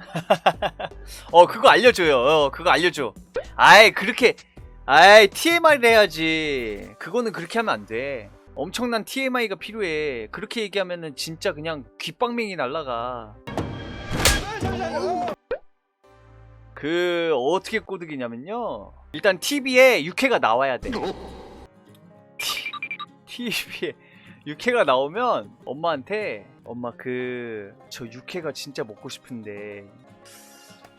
어 그거 알려줘요. 어 그거 알려줘. 아이 그렇게 아이 TMI를 해야지. 그거는 그렇게 하면 안돼. 엄청난 TMI가 필요해. 그렇게 얘기하면은 진짜 그냥 귓방맹이 날라가. 그 어떻게 꼬드기냐면요. 일단 TV에 6회가 나와야 돼. TV에 6회가 나오면 엄마한테 엄마 그 저 육회가 진짜 먹고 싶은데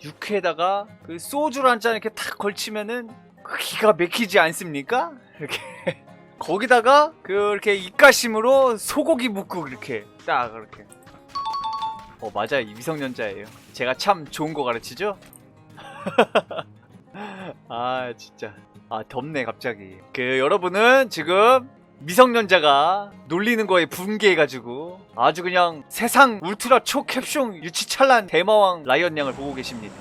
육회에다가 그 소주를 한 잔 이렇게 탁 걸치면은 그 기가 막히지 않습니까? 이렇게. 거기다가 그렇게 입가심으로 소고기 묵고 이렇게 딱 이렇게. 어 맞아요 이 미성년자예요. 제가 참 좋은 거 가르치죠? 아 진짜. 아 덥네 갑자기. 그 여러분은 지금 미성년자가 놀리는 거에 분개해가지고 아주 그냥 세상 울트라 초캡숑 유치찬란 대마왕 라이언 양을 보고 계십니다.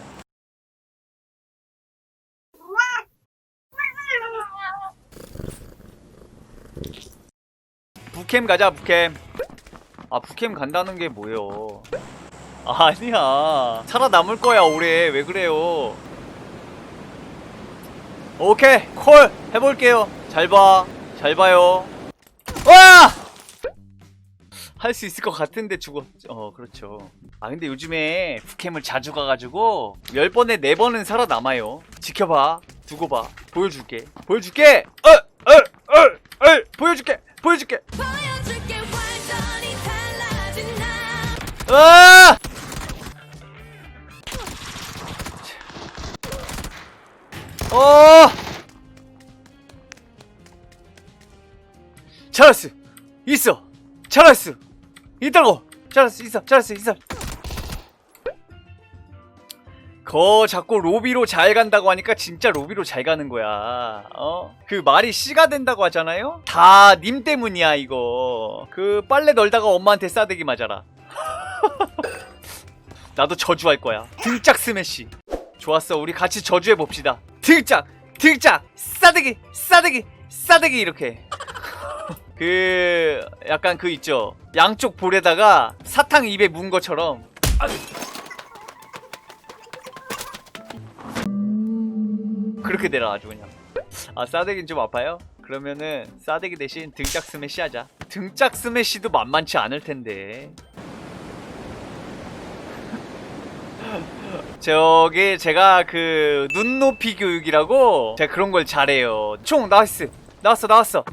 부캠 가자 부캠. 아 부캠 간다는 게 뭐예요? 아니야 살아남을 거야 올해 왜 그래요? 오케이 콜 해볼게요. 잘 봐. 잘 봐요. 와! 할 수 있을 것 같은데 죽었. 어, 그렇죠. 아, 근데 요즘에 북캠을 자주 가가지고 10번에 4번은 살아남아요. 지켜봐. 두고 봐. 보여줄게. 보여줄게! 어! 어! 어! 어! 보여줄게! 보여줄게! 보여줄게 완전히 달라진 나 아! 어! 잘했어. 있어. 잘했어. 있다고. 잘했어. 있어. 잘했어. 있어. 거 자꾸 로비로 잘 간다고 하니까 진짜 로비로 잘 가는 거야. 어? 그 말이 씨가 된다고 하잖아요? 다 님 때문이야, 이거. 그 빨래 널다가 엄마한테 싸대기 맞아라. 나도 저주할 거야. 등짝 스매시. 좋았어. 우리 같이 저주해 봅시다. 등짝, 등짝, 싸대기, 싸대기, 싸대기 이렇게. 그 약간 그 있죠. 양쪽 볼에다가 사탕 입에 문 것처럼. 그렇게 아주 그냥. 아 싸대기는 좀 아파요? 그러면은 싸대기 대신 등짝 스매시 하자. 등짝 스매시도 만만치 않을 텐데. 저기 제가 그 눈높이 교육이라고 제가 그런 걸 잘해요. 총 나이스 나왔어 나왔어.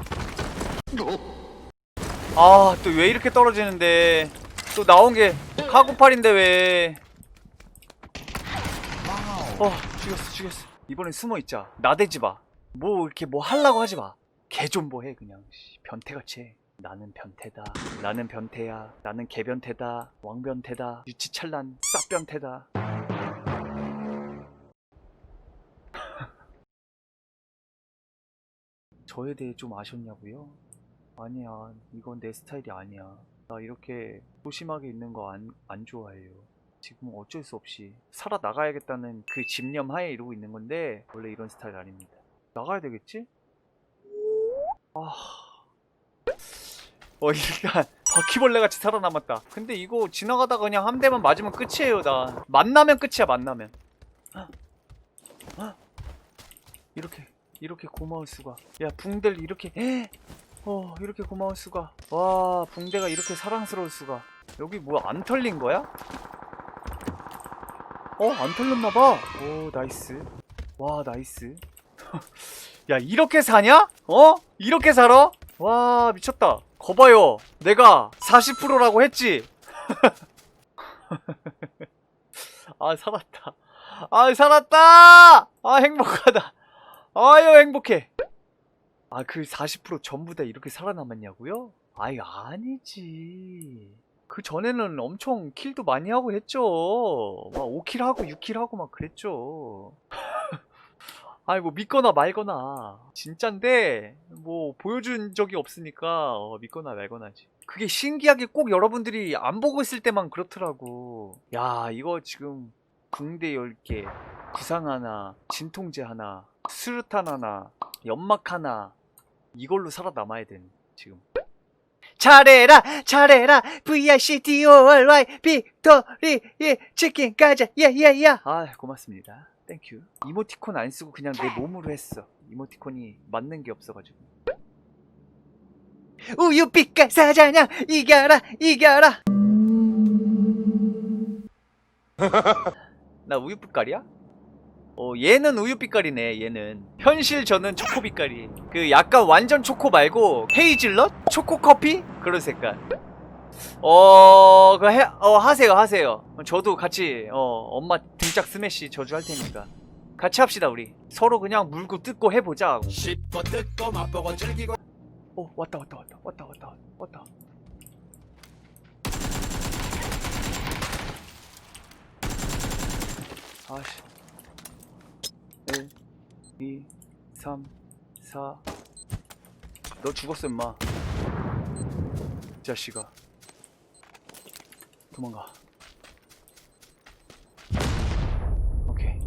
아 또 왜 이렇게 떨어지는데 또 나온 게 카고팔인데 왜? 어 죽였어 죽였어. 이번엔 숨어 있자. 나대지 마. 뭐 이렇게 뭐 하려고 하지 마. 개좀보해 그냥 씨, 변태같이 해. 나는 변태다. 나는 변태야. 나는 개변태다. 왕변태다. 유치찬란 쌉변태다. 저에 대해 좀 아셨냐고요? 아니야, 이건 내 스타일이 아니야. 나 이렇게 소심하게 있는 거 안 안 좋아해요. 지금 어쩔 수 없이 살아 나가야겠다는 그 집념 하에 이러고 있는 건데 원래 이런 스타일 아닙니다. 나가야 되겠지? 아, 어 일단 바퀴벌레 같이 살아남았다. 근데 이거 지나가다가 그냥 한 대만 맞으면 끝이에요. 나 만나면 끝이야. 만나면. 이렇게 이렇게 고마울 수가. 야 붕대를 이렇게 어 이렇게 고마울 수가. 와 붕대가 이렇게 사랑스러울 수가. 여기 뭐야 안 털린 거야? 어 안 털렸나봐. 오 나이스. 와 나이스. 야 이렇게 사냐? 어? 이렇게 살아? 와 미쳤다. 거봐요. 내가 40%라고 했지. 아 살았다. 아 살았다. 아 행복하다. 아유 행복해. 아 그 40% 전부 다 이렇게 살아남았냐고요? 아이 아니지. 그 전에는 엄청 킬도 많이 하고 했죠. 막 5킬 하고 6킬 하고 막 그랬죠. 아니 뭐 믿거나 말거나 진짠데 뭐 보여준 적이 없으니까 어, 믿거나 말거나지. 그게 신기하게 꼭 여러분들이 안 보고 있을 때만 그렇더라고. 야 이거 지금 붕대 10개, 구상 하나, 진통제 하나, 수류탄 하나, 연막 하나 이걸로 살아남아야 되는 지금. 잘해라 잘해라 V-I-C-T-O-R-Y 빅토리 예 치킨 가자 예예예 아 고맙습니다. 땡큐 이모티콘 안 쓰고 그냥 내 몸으로 했어. 이모티콘이 맞는 게 없어가지고. 우유 빛깔 사자냥 이겨라 이겨라. 나 우유 빛깔이야? 어 얘는 우유 빛깔이네 얘는. 현실 저는 초코 빛깔이. 그 약간 완전 초코 말고 헤이즐넛? 초코커피? 그런 색깔. 어... 그 해, 어 하세요 하세요. 저도 같이 어 엄마 등짝 스매시 저주 할 테니까. 같이 합시다 우리. 서로 그냥 물고 뜯고 해보자 씹고 뜯고 맛보고 즐기고. 어 왔다 왔다 왔다. 왔다 왔다 왔다. 아씨 1 2 3 4 너 죽었어 임마. 이 자식아. 도망가. 오케이.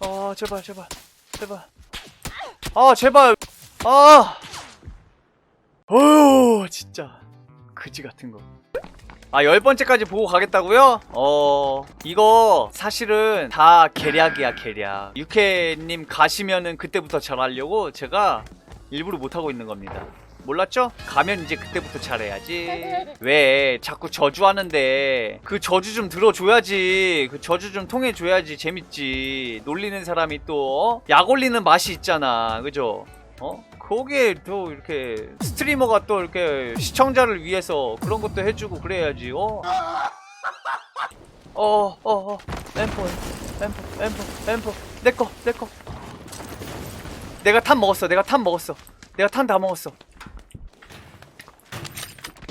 아 제발 제발 제발. 아 제발. 아! 어휴 진짜. 그지 같은 거. 아, 열 번째까지 보고 가겠다고요? 어, 이거 사실은 다 계략이야, 계략. 육회님 가시면은 그때부터 잘하려고 제가 일부러 못하고 있는 겁니다. 몰랐죠? 가면 이제 그때부터 잘해야지. 왜 자꾸 저주하는데 그 저주 좀 들어줘야지. 그 저주 좀 통해줘야지 재밌지. 놀리는 사람이 또 어? 약 올리는 맛이 있잖아, 그죠? 어? 거기에 또 이렇게 스트리머가 또 이렇게 시청자를 위해서 그런 것도 해주고 그래야지. 어? 어, 어, 어, 엠포, 엠포, 엠포, 엠포, 내꺼, 내꺼. 내가 탄 먹었어. 내가 탄 먹었어. 내가 탄 다 먹었어.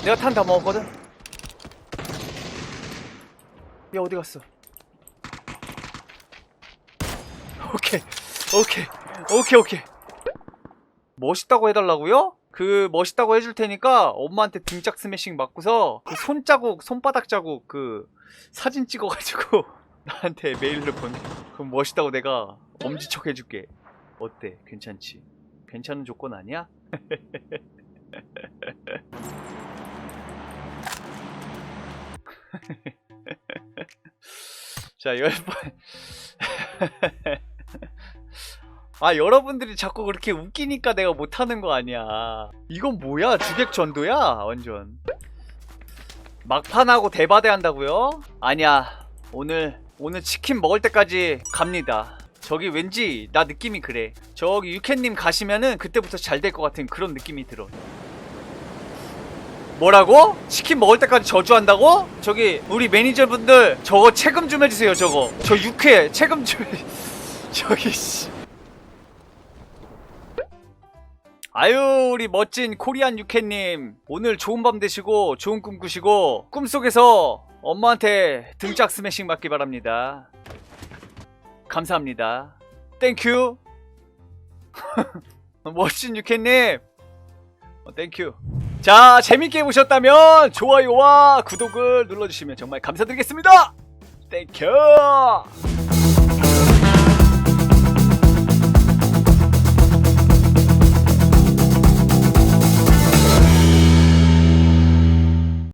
내가 탄 다 먹었거든. 얘 어디 갔어? 오케이, 오케이, 오케이, 오케이. 멋있다고 해달라고요? 그 멋있다고 해줄 테니까 엄마한테 등짝 스매싱 맞고서 그 손자국, 손바닥 자국 그 사진 찍어가지고 나한테 메일로 보내. 그럼 멋있다고 내가 엄지척 해줄게. 어때? 괜찮지? 괜찮은 조건 아니야? 자, 열 번. 아, 여러분들이 자꾸 그렇게 웃기니까 내가 못하는 거 아니야. 이건 뭐야? 주객 전도야? 완전. 막판하고 대바대 한다고요? 아니야. 오늘, 오늘 치킨 먹을 때까지 갑니다. 저기 왠지 나 느낌이 그래. 저기 유캔님 가시면은 그때부터 잘 될 것 같은 그런 느낌이 들어. 뭐라고? 치킨 먹을 때까지 저주한다고? 저기 우리 매니저분들 저거 체금 좀 해주세요 저거 저 육회 체금 좀 해... 저기 씨 아유 우리 멋진 코리안 육회님. 오늘 좋은 밤 되시고 좋은 꿈 꾸시고 꿈속에서 엄마한테 등짝 스매싱 받기 바랍니다. 감사합니다. 땡큐 멋진 육회님. 어, 땡큐 자 재밌게 보셨다면 좋아요와 구독을 눌러주시면 정말 감사드리겠습니다. 땡큐